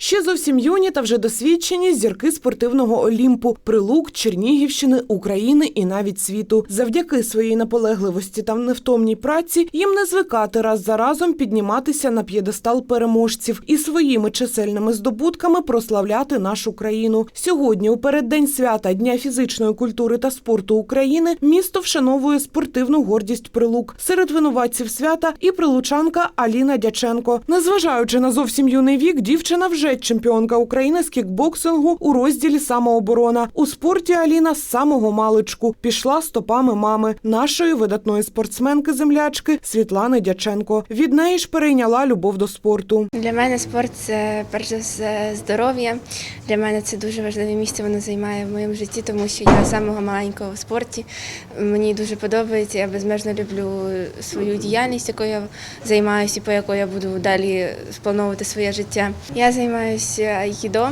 Ще зовсім юні та вже досвідчені зірки спортивного Олімпу, прилук Чернігівщини, України і навіть світу. Завдяки своїй наполегливості та невтомній праці їм не звикати раз за разом підніматися на п'єдестал переможців і своїми чисельними здобутками прославляти нашу країну. Сьогодні, у переддень свята Дня фізичної культури та спорту України, місто вшановує спортивну гордість прилук. Серед винуватців свята і прилучанка Аліна Дяченко. Незважаючи на зовсім юний вік, дівчина вже чемпіонка України з кікбоксингу у розділі самооборона. У спорті Аліна з самого маличку пішла стопами мами, нашої видатної спортсменки землячки Світлани Дяченко. Від неї ж перейняла любов до спорту. Для мене спорт це перш за все здоров'я. Для мене це дуже важливе місце. Воно займає в моєму житті, тому що я самого маленького в спорті. Мені дуже подобається. Я безмежно люблю свою діяльність, якою я займаюся, і по якої я буду далі сплановувати своє життя. Я займаюся айкідо.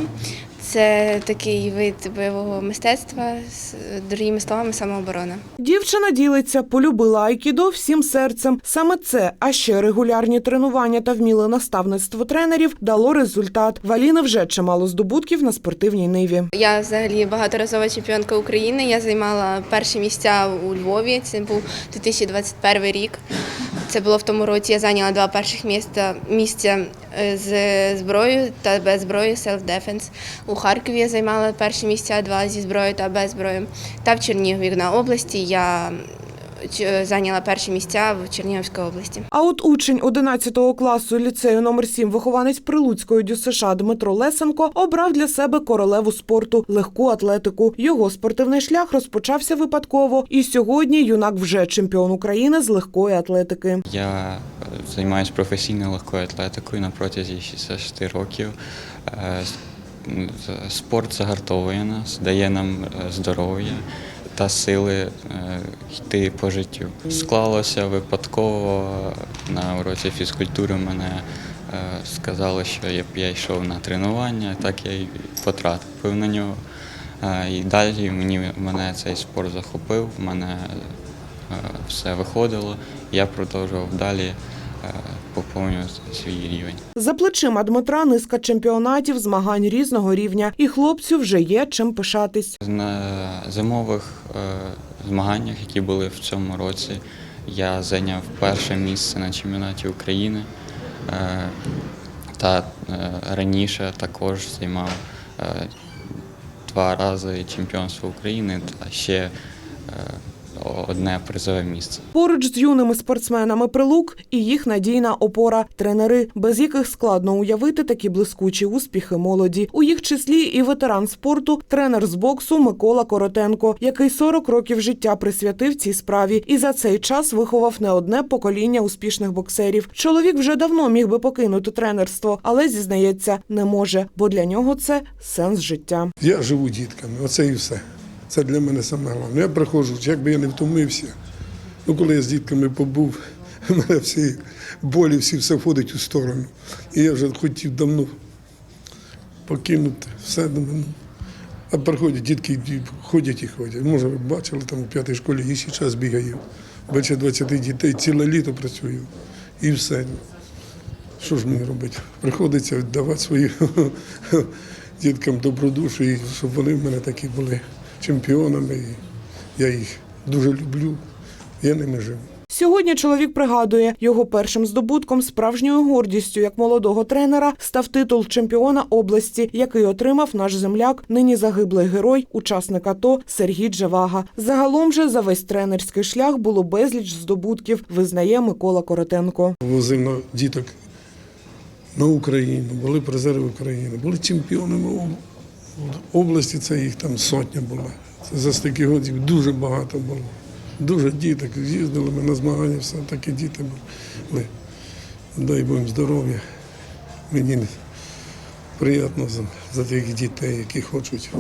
Це такий вид бойового мистецтва з другими словами самооборона. Дівчина ділиться, полюбила айкідо всім серцем. Саме це, а ще регулярні тренування та вміле наставництво тренерів дало результат. В Аліни вже чимало здобутків на спортивній ниві. Я взагалі багаторазова чемпіонка України. Я займала перші місця у Львові. Це був 2021 рік. Це було в тому році. Я зайняла два перших місця місця е, з зброєю та без зброї self-defense. У Харкові я займала перші місця два зі зброєю та без зброї. Та в Чернігові на області я зайняла перші місця в Чернігівській області. А от учень 11 класу ліцею номер 7 вихованець Прилуцької ДЮСШ Дмитро Лесенко обрав для себе королеву спорту легку атлетику. Його спортивний шлях розпочався випадково, і сьогодні юнак вже чемпіон України з легкої атлетики. Я е, займаюся професійною легкою атлетикою на протязі 66 років. Е, Спорт загартовує нас, дає нам е, здоров'я та сили е, йти по життю. Склалося випадково на уроці фізкультури мене е, сказали, що я я йшов на тренування, так я й потрапив на нього. Е, І далі мені мене цей спорт захопив, мене Е, все виходило. Я продовжував далі поповнювати свій рівень. За плечима Дмитра низка чемпіонатів, змагань різного рівня, і хлопцю вже є чим пишатись. На зимових е, змаганнях, які були в цьому році, я зайняв перше місце на чемпіонаті України. Е, Та е, раніше також займав два рази чемпіонство України та ще одне призове місце. Поруч з юними спортсменами прилук і їх надійна опора тренери, без яких складно уявити такі блискучі успіхи молоді. У їх числі і ветеран спорту, тренер з боксу Микола Коротенко, який 40 років життя присвятив цій справі, і за цей час виховав не одне покоління успішних боксерів. Чоловік вже давно міг би покинути тренерство, але зізнається, не може, бо для нього це сенс життя. Я живу дітками, оце і все. Це для мене саме головне. Я приходжу, як би я не втомився. Ну, коли я з дітками побув, в мене всі болі, всі все входить у сторону. І я вже хотів давно покинути все. ну. А приходять дітки ходять і ходять. Може, ви бачили, там у п'ятій школі і ще час бігаю. Більше 20 дітей, ціле літо працюю. І все. Що ж мені робити? Приходиться віддавати своїм діткам добродушу, щоб вони в мене такі були чемпіонами. Я їх дуже люблю, я ними живу. Сьогодні чоловік пригадує, його першим здобутком, справжньою гордістю як молодого тренера, став титул чемпіона області, який отримав наш земляк, нині загиблий герой, учасник АТО Сергій Джавага. Загалом же за весь тренерський шлях було безліч здобутків, визнає Микола Коротенко. Возив на діток на Україну, були призери України, були чемпіонами об- області, це їх там сотня була. Це за стільки років дуже багато було. Дуже діток. Їздили ми на змагання, все такі діти були. Дай Бог здоров'я. Мені приємно за, за тих дітей, які хочуть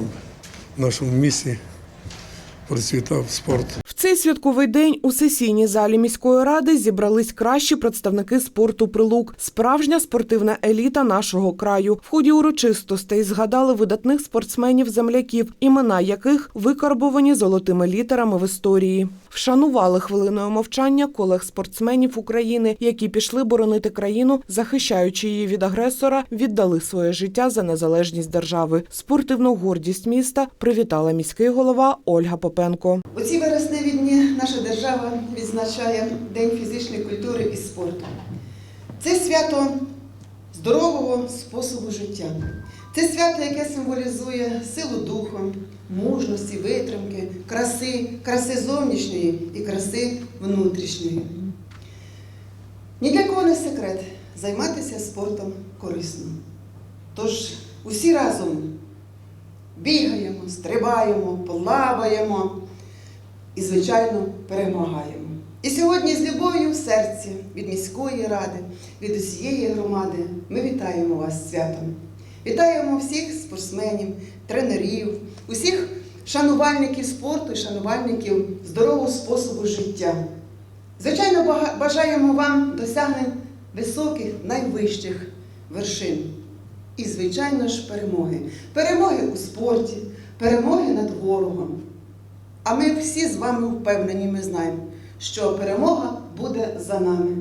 в нашому місті процвітав спорт. Цей святковий день у сесійній залі міської ради зібрались кращі представники спорту прилук, справжня спортивна еліта нашого краю. В ході урочистостей згадали видатних спортсменів-земляків, імена яких викарбовані золотими літерами в історії. Вшанували хвилиною мовчання колег спортсменів України, які пішли боронити країну, захищаючи її від агресора, віддали своє життя за незалежність держави. Спортивну гордість міста привітала міський голова Ольга Попенко. У ці вересневі дні наша держава відзначає День фізичної культури і спорту. Це свято здорового способу життя. Це свято, яке символізує силу духу, мужності, витримки, краси, краси зовнішньої і краси внутрішньої. Ні для кого не секрет займатися спортом корисно. Тож усі разом бігаємо, стрибаємо, плаваємо і, звичайно, перемагаємо. І сьогодні з любов'ю в серці від міської ради, від усієї громади ми вітаємо вас святом. Вітаємо всіх спортсменів, тренерів, усіх шанувальників спорту і шанувальників здорового способу життя. Звичайно, бажаємо вам досягнень високих, найвищих вершин. І, звичайно ж, перемоги. Перемоги у спорті, перемоги над ворогом. А ми всі з вами впевнені, ми знаємо, що перемога буде за нами.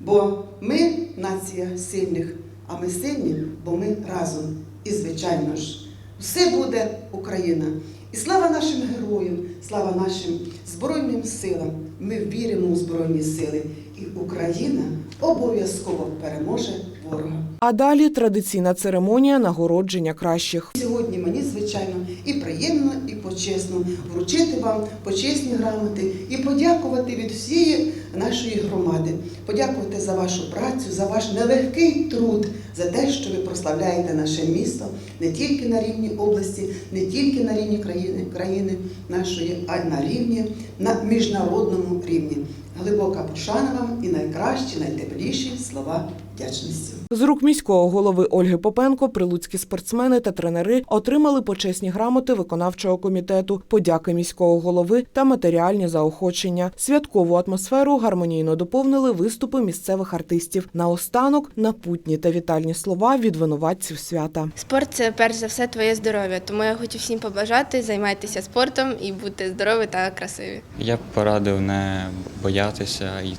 Бо ми нація сильних, а ми сильні, бо ми разом. І, звичайно ж, все буде Україна. І слава нашим героям, слава нашим Збройним силам. Ми віримо у Збройні сили. І Україна обов'язково переможе ворога. А далі традиційна церемонія нагородження кращих. Сьогодні мені, звичайно, і приємно, і почесно вручити вам почесні грамоти і подякувати від всієї нашої громади, подякувати за вашу працю, за ваш нелегкий труд, за те, що ви прославляєте наше місто не тільки на рівні області, не тільки на рівні країни, країни нашої, а й на рівні на міжнародному рівні. Глибока пошана вам і найкращі, найтепліші слова вдячності. З рук міського голови Ольги Попенко прилуцькі спортсмени та тренери отримали почесні грамоти виконавчого комітету, подяки міського голови та матеріальні заохочення. Святкову атмосферу гармонійно доповнили виступи місцевих артистів. Наостанок напутні та вітальні слова від винуватців свята. Спорт це перш за все твоє здоров'я, тому я хочу всім побажати займайтеся спортом і бути здорові та красиві. Я б порадив не боятися і е,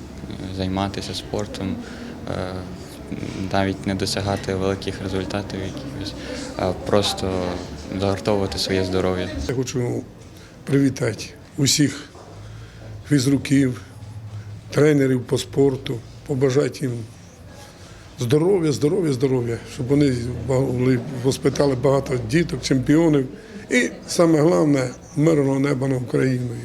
займатися спортом, е, навіть не досягати великих результатів якихось, а просто загартовувати своє здоров'я. Я хочу привітати усіх фізруків, тренерів по спорту, побажати їм здоров'я, здоров'я, здоров'я, щоб вони воспитали багато діток, чемпіонів. І саме головне мирного неба над Україною.